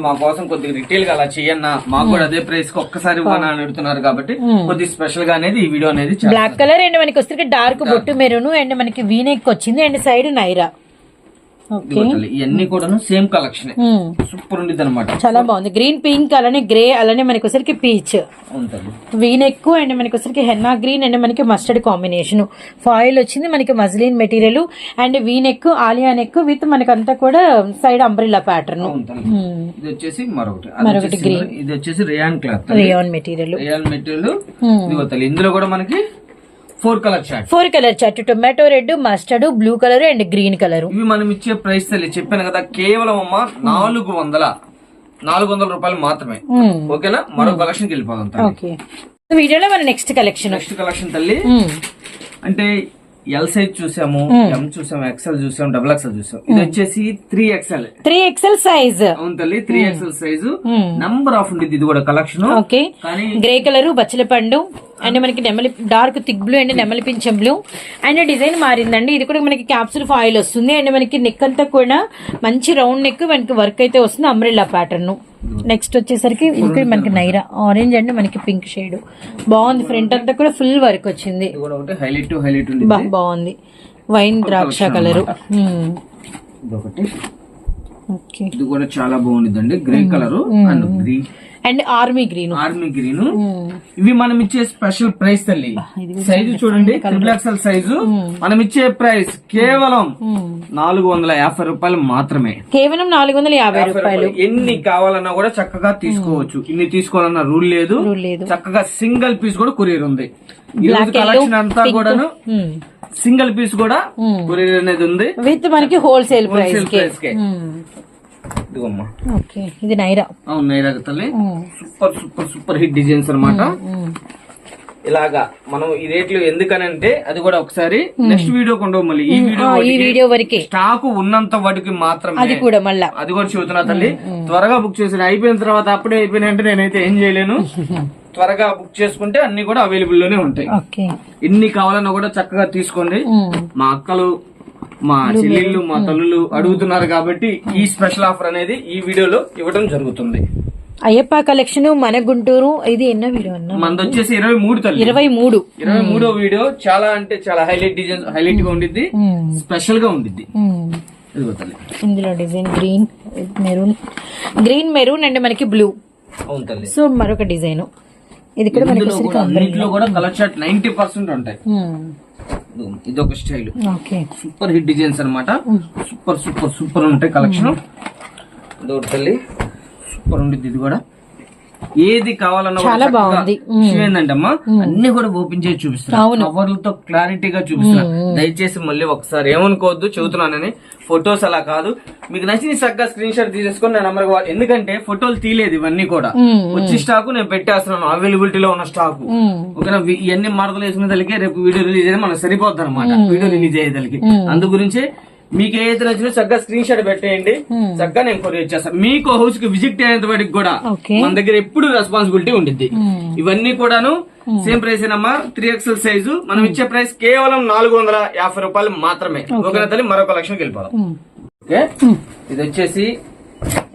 మా కోసం కొద్దిగా రిటైల్గా అలా చెయ్యన్నా మాకు కూడా అదే ప్రైస్కి ఒక్కసారి అని అడుగుతున్నారు కాబట్టి కొద్దిగా స్పెషల్గా అనేది ఈ వీడియో అనేది. బ్లాక్ కలర్ అండ్ మనకి వస్తే డార్క్ బొట్టు మెరూన్ అండ్ మనకి వీనెక్ వచ్చింది అండ్ సైడ్ నైరా. ఇవన్నీ కూడా సేమ్ కలెక్షన్. సూపర్ ఉండిద్ది అనమాట చాలా బాగుంది. గ్రీన్ పింక్ అలానే గ్రే అలానే మనకి వచ్చరికి పీచ్ ఉంటుంది వీనెక్ అండ్ మనకి వచ్చరికి హెన్నా గ్రీన్ అండ్ మనకి మస్టర్డ్ కాంబినేషన్. ఫాయిల్ వచ్చింది మనకి muslin material and V neck Alia neck with మనకి అంతా కూడా సైడ్ అంబ్రిల్లా ప్యాటర్న్. ఇది వచ్చేసి మరొకటి. మరొకటి వచ్చేసి ఇది వచ్చేసి rayon cloth rayon material. Rayon material. ఇందులో కూడా మనకి four colour short four colour chart tomato red mustard blue colour and green colour. ఇవి మనం ఇచ్చే ప్రైస్ తల్లి చెప్పాను కదా కేవలం అమ్మా నాలుగు వందల నాలుగు వందల రూపాయలు మాత్రమే. ఓకేనా? మరో కలెక్షన్కి వెళ్ళిపోదాం వీడియోలో మన నెక్స్ట్ కలెక్షన్ నెక్స్ట్ కలెక్షన్ తల్లి. అంటే ఎల్ సైజ్ చూసాము ఎం చూసాము ఎక్సెల్ చూసాము డబుల్ ఎక్సెల్ చూసాం ఇది వచ్చేసి three XL three XL size అవును తల్లి three XL size number of ఉండేది ఇది కూడా కలెక్షన్ ఓకే కానీ గ్రే కలర్ బచ్చల పండు. అండ్ మనకి నెమలి డార్క్ థిక్ బ్లూ అండ్ నెమలి పింఛం బ్లూ అండ్ డిజైన్ మారిందండి. ఇది కూడా మనకి క్యాప్సూల్ ఫాయిల్ వస్తుంది. అండ్ మనకి నెక్ అంతా కూడా మంచి రౌండ్ నెక్ మనకి వర్క్ అయితే వస్తుంది. అంబ్రెల్లా ప్యాటర్న్ నెక్స్ట్ వచ్చేసరికి ఇక్కడ మనకి నైరా. ఆరెంజ్ అండ్ మనకి పింక్ షేడ్ బాగుంది ఫ్రంట్ అంతా కూడా ఫుల్ వర్క్ వచ్చింది. బాగుంది. వైన్ ద్రాక్ష కలర్ ఇది ఒకటి ఓకే ఇది కూడా చాలా బాగుండిద్దండి. Grey colour and green and army green. Army green. ఇవి మనం ఇచ్చే స్పెషల్ ప్రైస్ తల్లి. సైజు చూడండి. XL size. మనం ఇచ్చే ప్రైస్ కేవలం నాలుగు వందల యాభై రూపాయలు మాత్రమే. కేవలం నాలుగు వందల యాభై రూపాయలు. ఎన్ని కావాలన్నా కూడా చక్కగా తీసుకోవచ్చు. ఇన్ని తీసుకోవాలన్న రూల్ లేదు. చక్కగా సింగిల్ పీస్ కూడా కొరియర్ ఉంది. ఈ రోజు కలెక్షన్ అంతా కూడాను సింగిల్ పీస్ కూడా కొరియర్ అనేది ఉంది. విత్ మనకి హోల్సేల్ ప్రైస్ ఇదిగోమ్మా. ఓకే ఇది నైరా. అవును తల్లి. Super super super hit designs అన్నమాట. ఇలాగా మనం ఈ రేట్లు ఎందుకనంటే అది కూడా ఒకసారి నెక్స్ట్ వీడియో కొండవు మళ్ళీ ఈ వీడియో ఈ వీడియో వరకే. స్టాక్ ఉన్నంత వాటికి మాత్రమే అది కూడా మళ్ళా. అది కూడా చెబుతున్నా తల్లి. త్వరగా బుక్ చేసిన అయిపోయిన తర్వాత అప్పుడే అయిపోయినాయంటే నేనైతే ఏం చేయలేను. త్వరగా బుక్ చేసుకుంటే అన్ని కూడా అవైలబుల్లోనే ఉంటాయి ఎన్ని కావాలన్నా కూడా చక్కగా తీసుకోండి. మా అక్కలు మా చెల్లెళ్ళు మా తల్లులు అడుగుతున్నారు కాబట్టి ఈ స్పెషల్ ఆఫర్ అనేది ఈ వీడియోలో ఇవ్వడం జరుగుతుంది. అయ్యప్ప కలెక్షన్ మన గుంటూరు ఇది ఎన్నో వీడియో అన్న? మనది వచ్చేసి ఇరవై మూడు తల్లి. ఇరవై మూడు. ఇరవై మూడో వీడియో చాలా అంటే చాలా హైలైట్ డిజైన్ హైలైట్గా ఉండిద్ది. స్పెషల్గా ఉండిద్ది. ఇందులో design green maroon green maroon and మనకి బ్లూ సో మరొక డిజైన్ ఇది కూడా మనకి కూడా అన్నింటిలో కూడా కలర్ నైన్టీ పర్సెంట్ ఉంటాయి. ఇది ఒక స్టైల్ సూపర్ హిట్ డిజైన్స్ అన్నమాట. సూపర్ సూపర్ సూపర్ ఉంటాయి కలెక్షన్ ఇదొకటి తల్లి. సూపర్ ఉండిద్ది ఇది కూడా. ఏది కావాలన్నా చాలా బాగుంది. ఏంటంటే అమ్మా అన్ని కూడా ఓపెన్ చేసి చూపిస్తున్నా. అవును. కవర్లతో క్లారిటీగా చూపిస్తున్నా. దయచేసి మళ్ళీ ఒకసారి ఏమనుకోవద్దు చెబుతున్నానని. ఫొటోస్ అలా కాదు. మీకు నచ్చిన చక్కగా స్క్రీన్ షాట్ తీసేసుకొని నా నంబర్ ఎందుకంటే ఫోటోలు తీయలేదు ఇవన్నీ కూడా. వచ్చి స్టాక్ నేను పెట్టేస్తున్నాను అవైలబిలిటీలో ఉన్న స్టాక్ ఓకేనా ఇవన్నీ మరదలు వేసుకునే తల్లికి రేపు వీడియో రిలీజ్ అయితే మనకు సరిపోద్ది అనమాట వీడియో రిలీజ్ అయ్యేదానికి. అందు గురించి మీకు ఏదైతే నచ్చినా చక్కగా స్క్రీన్ షాట్ పెట్టేయండి. చక్కగా నేను కొరియర్ చేస్తాను మీకు హౌస్కి విజిట్ అయ్యేంత వాటికి కూడా మన దగ్గర ఎప్పుడు రెస్పాన్సిబిలిటీ ఉండిద్ది. ఇవన్నీ కూడాను సేమ్ ప్రైస్ ఏనమ్మా. త్రీ ఎక్స్ఎల్ సైజు మనం ఇచ్చే ప్రైస్ కేవలం నాలుగు వందల యాభై రూపాయలు మాత్రమే. ఓకేనా తల్లి? మరో కలెక్షన్ వెళ్ళిపోదాం. ఓకే ఇది వచ్చేసి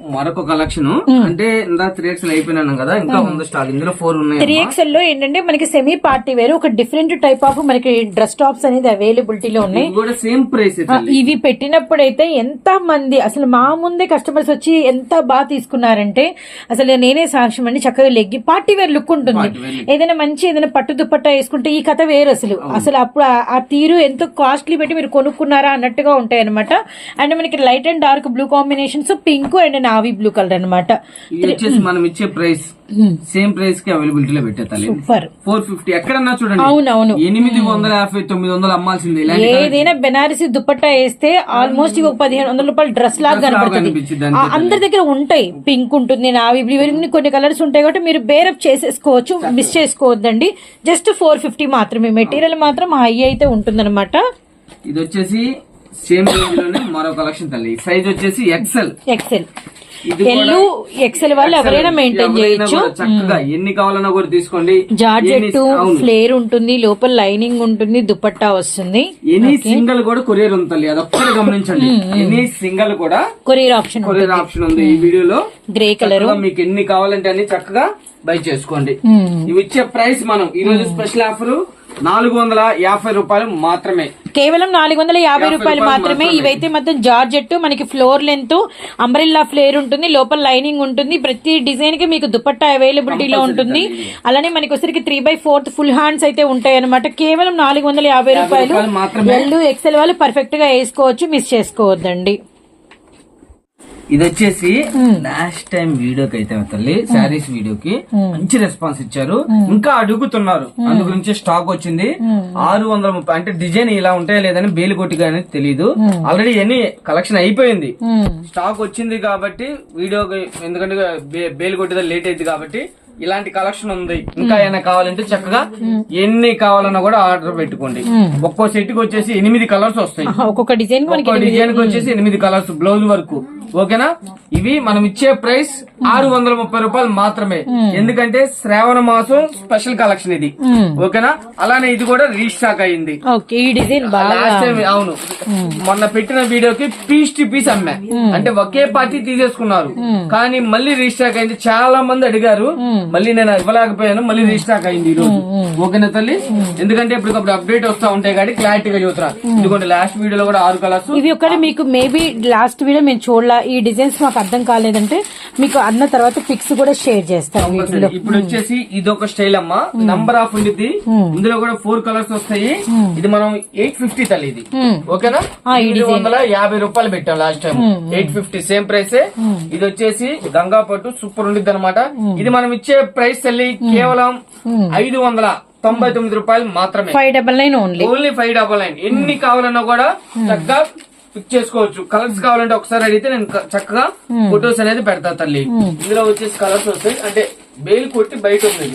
మరొక కలెక్షన్ అంటే ఇందా త్రీ ఎక్స్ఎల్ అయిపోయినాను కదా ఇంకా ఉంది స్టాక్ ఇందులో ఫోర్ ఉన్నాయి త్రీ ఎక్స్ఎల్లో ఏంటంటే మనకి సెమీ పార్టీ వేరు ఒక డిఫరెంట్ టైప్ ఆఫ్ మనకి డ్రెస్ టాప్స్ అనేది అవైలబిలిటీలో ఉన్నాయి. ఇవి కూడా సేమ్ ప్రైస్ ఇవి పెట్టినప్పుడైతే ఎంత మంది అసలు మా ముందే కస్టమర్స్ వచ్చి ఎంత బాగా తీసుకున్నారంటే అసలు నేనే సాక్ష్యం అండి చక్కగా లెగ్గి పార్టీ వేర్ లుక్ ఉంటుంది. ఏదైనా మంచి ఏదైనా పట్టు దుప్పట్టా వేసుకుంటే ఈ కథ వేరు అసలు. అసలు అప్పుడు ఆ- ఆ తీరు ఎంతో కాస్ట్లీ పెట్టి మీరు కొనుక్కున్నారా అన్నట్టుగా ఉంటాయి అనమాట అండ్ మనకి light and dark blue combinations pink and navy blue colour అనమాట వచ్చేసి మనం ఇచ్చే ప్రైస్ సేమ్ ప్రైస్కి అవైలబిలిటీ లో పెట్టేతాలి సూపర్ ఫోర్ ఫిఫ్టీ ఎక్కడన్నా చూడండి. అవునవును. ఎనిమిది వందల యాభై తొమ్మిది వందలు అమ్మాల్సింది. ఏదైనా బెనారసి దుపట్టా వేస్తే ఆల్మోస్ట్ ఒక పదిహేను వందల రూపాయలు డ్రెస్ లాగా కనబడుతుంది అందరి దగ్గర ఉంటాయి. పింక్ ఉంటుంది నావి బ్లూ ఇవన్నీ కొన్ని కలర్స్ ఉంటాయి కాబట్టి మీరు బేరప్ చేసేసుకోవచ్చు మిస్ చేసుకోవద్దండి. జస్ట్ ఫోర్ ఫిఫ్టీ మాత్రమే. మెటీరియల్ మాత్రం హై అయితే ఉంటుందన్నమాట. ఇది వచ్చేసి సేమ్ రేంజ్లోనే మరో కలెక్షన్ తల్లి. సైజ్ వచ్చేసి ఎక్సెల్ ఎక్సెల్ ఎల్లు ఎక్సెల్ వాళ్ళు ఎవరైనా మెయింటైన్ చేయొచ్చు. చక్కగా ఎన్ని కావాలన్నా కూడా తీసుకోండి. జార్జెట్ ఫ్లేర్ ఉంటుంది లోపల లైనింగ్ ఉంటుంది దుపట్టా వస్తుంది. ఎనీ సింగల్ కూడా కొరియర్ తల్లి అదొక్కటి గమనించండి. ఎనీ సింగల్ కూడా కొరియర్ ఆప్షన్ కొరియర్ ఆప్షన్ ఉంది ఈ వీడియోలో. Grey colour. మీకు ఎన్ని కావాలంటే అన్ని చక్కగా బై చేసుకోండి. ఇవి ఇచ్చే ప్రైస్ మనం. ఈ రోజు స్పెషల్ ఆఫర్ నాలుగు వందల యాభై రూపాయలు మాత్రమే. కేవలం నాలుగు వందల యాభై రూపాయలు మాత్రమే. ఇవైతే మొత్తం జార్జెట్ మనకి ఫ్లోర్ లెంత్ అంబ్రెల్లా ఫ్లేర్ ఉంటుంది లోపల లైనింగ్ ఉంటుంది. ప్రతి డిజైన్కి మీకు దుపట్టా అవైలబిలిటీలో ఉంటుంది. అలానే మనకి వచ్చరికి three by fourth full hands అయితే ఉంటాయి అనమాట కేవలం నాలుగు వందల యాభై రూపాయలు. ఎల్లు ఎక్సెల్ వాళ్ళు పర్ఫెక్ట్గా వేసుకోవచ్చు మిస్ చేసుకోవద్దండి. ఇది వచ్చేసి లాస్ట్ టైం వీడియోకి అయితే తల్లి శారీస్ వీడియోకి మంచి రెస్పాన్స్ ఇచ్చారు. ఇంకా అడుగుతున్నారు. అందు గురించి స్టాక్ వచ్చింది. ఆరు వందల ముప్పై అంటే డిజైన్ ఇలా ఉంటాయా లేదని బేలు కొట్టిగా అనేది తెలియదు ఆల్రెడీ ఎన్ని కలెక్షన్ అయిపోయింది. స్టాక్ వచ్చింది కాబట్టి వీడియో ఎందుకంటే బేలు కొట్టిదా లేట్ అయింది కాబట్టి ఇలాంటి కలెక్షన్ ఉంది. ఇంకా ఏమైనా కావాలంటే చక్కగా ఎన్ని కావాలన్నా కూడా ఆర్డర్ పెట్టుకోండి. ఒక్కో సెట్కి వచ్చేసి ఎనిమిది కలర్స్ వస్తాయి. ఒక్కొక్క డిజైన్ డిజైన్కి వచ్చేసి ఎనిమిది కలర్స్ బ్లౌజ్ వరకు. ఓకేనా? ఇవి మనం ఇచ్చే ప్రైస్ ఆరు వందల ముప్పై రూపాయలు మాత్రమే. ఎందుకంటే శ్రావణ మాసం స్పెషల్ కలెక్షన్ ఇది. ఓకేనా? అలానే ఇది కూడా రీస్టాక్ అయింది. లాస్ట్ టైం అవును. మొన్న పెట్టిన వీడియోకి పీస్ టు పీస్ అమ్మా. అంటే ఒకే పార్టీ తీసేసుకున్నారు. కానీ మళ్ళీ రీస్టాక్ అయింది. చాలా మంది అడిగారు. మళ్ళీ నేను ఇవ్వలేకపోయాను. మళ్ళీ రీస్టాక్ అయింది ఈ రోజు. ఓకేనా తల్లి? ఎందుకంటే ఇప్పటికప్పుడు అప్డేట్ వస్తా ఉంటాయి కాబట్టి క్లారిటీగా చెబుతున్నా. ఇదిగోండి లాస్ట్ వీడియోలో కూడా ఆరు కలర్స్ ఇవి ఒకటి మీకు మేబీ లాస్ట్ వీడియో మేము చూడలా ఈ డిజైన్స్ మాకు అర్థం కాలేదంటే మీకు అన్న తర్వాత పిక్స్ కూడా షేర్ చేస్తాం వీటిలో. ఇప్పుడు వచ్చేసి ఇది ఒక స్టైల్ అమ్మా. నంబర్ ఆఫ్ ఉండిద్ది. ఇందులో కూడా ఫోర్ కలర్స్ వస్తాయి. ఇది మనం ఎయిట్ ఫిఫ్టీ తల్లి ఇది. ఓకేనా? ఎనిమిది వందల యాభై రూపాయలు పెట్టాం last time eight fifty same price ఇది వచ్చేసి గంగా పట్టు సూపర్ ఉండిద్ది అనమాట ఇది మనం ఇచ్చే ప్రైస్ తల్లి కేవలం ఐదు వందల తొంభై తొమ్మిది రూపాయలు మాత్రమే. Five double nine only only five double nine ఎన్ని కావాలన్నా కూడా చక్కగా పిక్ చేసుకోవచ్చు. కలర్స్ కావాలంటే ఒకసారి అడిగితే నేను చక్కగా ఫొటోస్ అనేది పెడతా తల్లి. ఇందులో వచ్చేసి కలర్స్ వస్తాయి. అంటే బేల్ కొట్టి బయట ఉంది.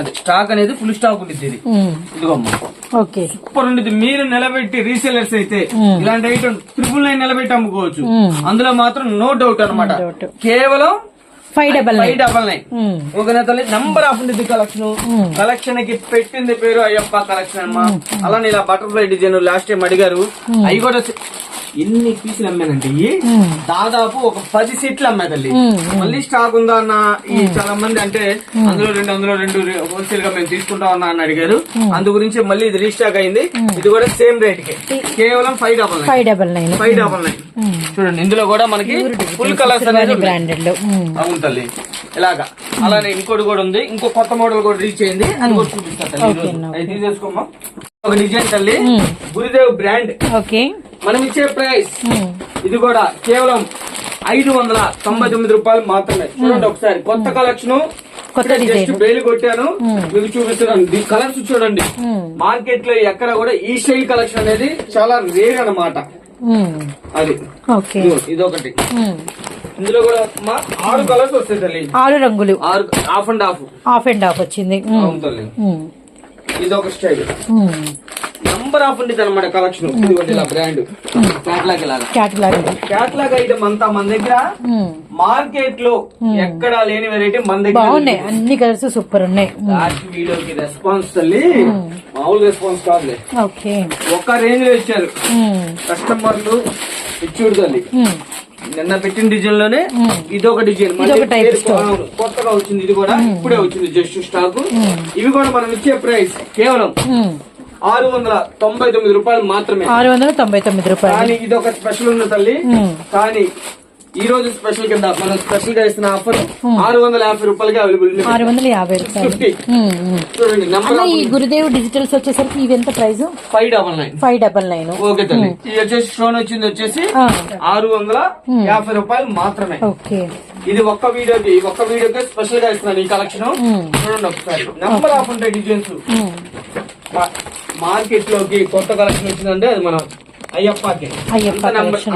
అదే స్టాక్ అనేది ఫుల్ స్టాక్ ఉంటుంది ఇది. ఇదిగోమ్మా. ఓకే సూపర్ ఉండేది మీరు నిలబెట్టి రీసేలర్స్ అయితే ఇలాంటి ఐటమ్ ట్రిపుల్ నైన్ నిలబెట్టి అమ్ముకోవచ్చు. అందులో మాత్రం నో డౌట్ అన్నమాట. Doubt. కేవలం five double five double nine. ఓకేనా తల్లి నంబర్ ఆఫ్ ఉంటుంది కలెక్షన్ కలెక్షన్కి పెట్టింది పేరు అయ్యప్ప కలెక్షన్ అమ్మా. అలానే ఇలా బటర్ఫ్లై డిజైన్ లాస్ట్ టైం అడిగారు. అవి కూడా ఎన్ని పీసులు అమ్మానంటే ఇవి దాదాపు ఒక పది సీట్లు అమ్మా తల్లి. మళ్ళీ స్టాక్ ఉందా అన్న ఈ చాలా మంది అంటే అందులో రెండు అందులో రెండు హోల్సేల్గా మేము తీసుకుంటాం అన్న అని అడిగారు. అందు గురించి మళ్ళీ ఇది రీస్టాక్ అయింది. ఇది కూడా సేమ్ రేట్కి. కేవలం five double nine five double nine five double nine చూడండి ఇందులో కూడా మనకి ఫుల్ కలర్స్ అనేది. బ్రాండెడ్. అవును తల్లి. ఇలాగా. అలానే ఇంకోటి కూడా ఉంది. ఇంకో కొత్త మోడల్ కూడా రీచ్ అయింది. అది కూడా చూపిస్తా తల్లి ఈరోజు. అది తీసేసుకోమా ఒక డిజైన్ తల్లి. గురుదేవ్ బ్రాండ్. ఓకే. మనం ఇచ్చే ప్రైస్. ఇది కూడా కేవలం ఐదు వందల తొంభై తొమ్మిది రూపాయలు మాత్రమే. చూడండి ఒకసారి. కొత్త కలెక్షన్ కొత్త జస్ట్ బెయిల్ కొట్టాను. మీకు చూపిస్తున్నాను. దీని కలర్స్ చూడండి. మార్కెట్లో ఎక్కడ కూడా ఈ స్టైల్ కలెక్షన్ అనేది చాలా రేర్ అన్నమాట. ఉమ్. అది. ఓకే ఇదొకటి. ఉమ్. ఇందులో కూడా మా ఆరు కలర్స్ వస్తాయి తల్లి. ఆరు రంగులు. ఆరు half and half. Half and half వచ్చింది. అవును తల్లి. ఇది ఒక స్టైల్. నంబర్ ఆఫ్ ఉండేది అనమాట కలెక్షన్ ఇదిగోండి ఇలా brand catalogue catalogue. Catalogue item అంతా మన దగ్గర. మార్కెట్లో ఎక్కడా లేని వెరైటీ మన దగ్గర బాగున్నాయి. అన్ని కలర్స్ సూపర్ ఉన్నాయి. ఉమ్. లాస్ట్ వీడియోకి రెస్పాన్స్ తల్లి. మామూలు రెస్పాన్స్ కాదులే. ఓకే ఒక్క రేంజ్లో ఇచ్చారు. కస్టమర్లు ఇచ్చుడు తల్లి. ఉమ్. నిన్న పెట్టిన డిజైన్లోనే ఇది ఒక డిజైన్. కొత్తగా వచ్చింది ఇది కూడా ఇప్పుడే వచ్చింది జస్ట్ స్టాక్ ఇవి కూడా మనం ఇచ్చే ప్రైస్ కేవలం. ఆరు వందల తొంభై తొమ్మిది రూపాయలు మాత్రమే. ఆరు వందల తొంభై తొమ్మిది రూపాయలు. కానీ ఇది ఒక స్పెషల్ ఉంది తల్లి. కానీ ఈ రోజు స్పెషల్ కింద మనం స్పెషల్గా ఇస్తున్న ఆఫర్ ఆరు వందల యాభై రూపాయలకి అవైలబుల్ ఆరు వందల యాభై. చూడండి నెంబర్ అన్న ఈ గురుదేవ్ డిజిటల్స్ వచ్చేసరికి ఇవి ఎంత price five double nine five double nine okay తల్లి. ఇది వచ్చేసి స్టోన్ వచ్చింది వచ్చేసి ఆరు వందల యాభై రూపాయలు మాత్రమే. ఓకే. ఇది ఒక్క వీడియోకి ఒక్క వీడియోకి స్పెషల్గా ఇస్తున్నాను ఈ కలెక్షన్ చూడండి ఒకసారి. నెంబర్ ఆఫ్ ఉంటాయి డిజైన్స్. మార్కెట్లోకి కొత్త కలెక్షన్ వచ్చిందంటే అది మనం అయ్యప్పకి. అయ్యప్ప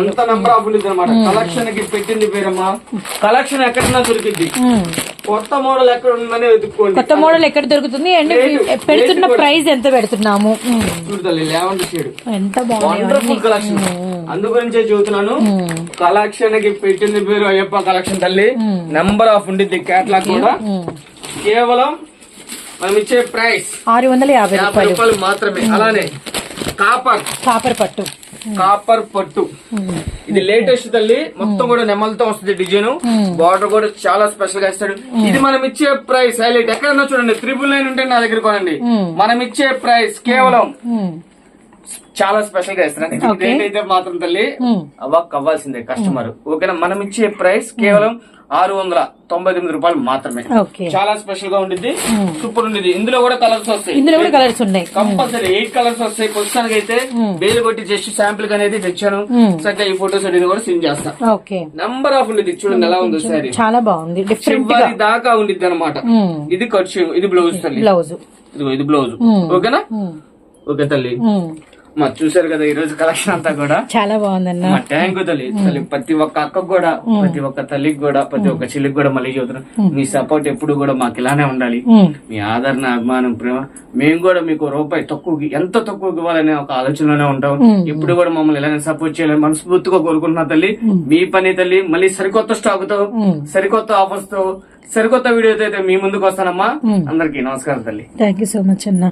అంత నంబర్ ఆఫ్ అనమాట కలెక్షన్కి పెట్టింది పేరమ్మా. కలెక్షన్ ఎక్కడన్నా దొరికింది. కొత్త మోడల్ ఎక్కడ ఉందని వెతుక్కోండి. కొత్త మోడల్ ఎక్కడ దొరుకుతుంది? అండ్ పెడుతున్న. ప్రైస్ ఎంత పెడుతున్నాము. చూడాలి లెవెన్ షేడ్ ఎంత వండర్ఫుల్ కలెక్షన్ అందు గురించే చెబుతున్నాను. కలెక్షన్కి పెట్టింది పేరు అయ్యప్ప కలెక్షన్ తల్లి. నెంబర్ ఆఫ్ ఉండిద్ది కేటలాగ్ కూడా. కేవలం మనం ఇచ్చే ప్రైస్ ఆరు వందల యాభై రూపాయలు. మాత్రమే. అలానే కాపర్. కాపర్ పట్టు. కాపర్ పట్టు. ఇది లేటెస్ట్ తల్లి మొత్తం కూడా నెమలతో వస్తుంది డిజైన్. బార్డర్ కూడా చాలా స్పెషల్గా ఇస్తాడు. ఇది మనం ఇచ్చే ప్రైస్ హైలైట్ ఎక్కడన్నా చూడండి త్రిబుల్ నైన్ ఉంటే నా దగ్గర కొనండి. మనం ఇచ్చే ప్రైస్ కేవలం. చాలా స్పెషల్గా ఇస్తున్నాను. రేట్ అయితే మాత్రం తల్లి ఉమ్. అవ్వక్ అవ్వాల్సిందే కస్టమర్ ఓకేనా? మనం ఇచ్చే ప్రైస్ కేవలం ఆరు వందల తొంభై తొమ్మిది రూపాయలు మాత్రమే. చాలా స్పెషల్గా ఉండిద్ది. సూపర్ ఉండిద్ది. ఇందులో కూడా కలర్స్ వస్తాయి. ఇందులో కూడా కలర్స్ ఉన్నాయి. కంపల్సరీ ఎయిట్ కలర్స్ వస్తాయి. ప్రస్తుతానికి అయితే బేలు కొట్టి జస్ట్ శాంపిల్ అనేది తెచ్చాను. Hmm. చక్కగా ఈ ఫోటోస్ అనేది కూడా సెండ్ చేస్తా. ఓకే నంబర్ ఆఫ్ ఉండిద్ది. చూడండి ఎలా ఉందో సారీ చాలా బాగుంది. డిఫరెంట్ చివరి దాకా ఉండిద్ది అనమాట. ఇది కట్ ఇది బ్లౌజ్ తల్లి. బ్లౌజ్ ఇది బ్లౌజ్ Hmm. ఓకేనా. ఓకే తల్లి. మా చూసారు కదా ఈ రోజు కలెక్షన్ అంతా కూడా. చాలా బాగుందన్న. మా ట్యాంక్ తల్లి తల్లి ప్రతి ఒక్క అక్కకు కూడా ప్రతి ఒక్క తల్లికి కూడా ప్రతి ఒక్క చెల్లికి కూడా మళ్ళీ చదువుతున్నాం మీ సపోర్ట్ ఎప్పుడు కూడా మాకు ఇలానే ఉండాలి. మీ ఆదరణ అభిమానం ప్రేమ మేము కూడా మీకు రూపాయి తక్కువకి ఎంత తక్కువకి ఇవ్వాలనే ఒక ఆలోచనలోనే ఉంటాం. ఇప్పుడు కూడా మమ్మల్ని ఇలానే సపోర్ట్ చేయాలని మనస్ఫూర్తిగా కోరుకుంటున్నా తల్లి. మీ పని తల్లి మళ్ళీ సరికొత్త స్టాక్తో సరికొత్త ఆఫర్స్తో సరికొత్త వీడియోతో అయితే మీ ముందుకు వస్తానమ్మా. అందరికీ నమస్కారం తల్లి. థ్యాంక్ యూ సో మచ్ అన్న.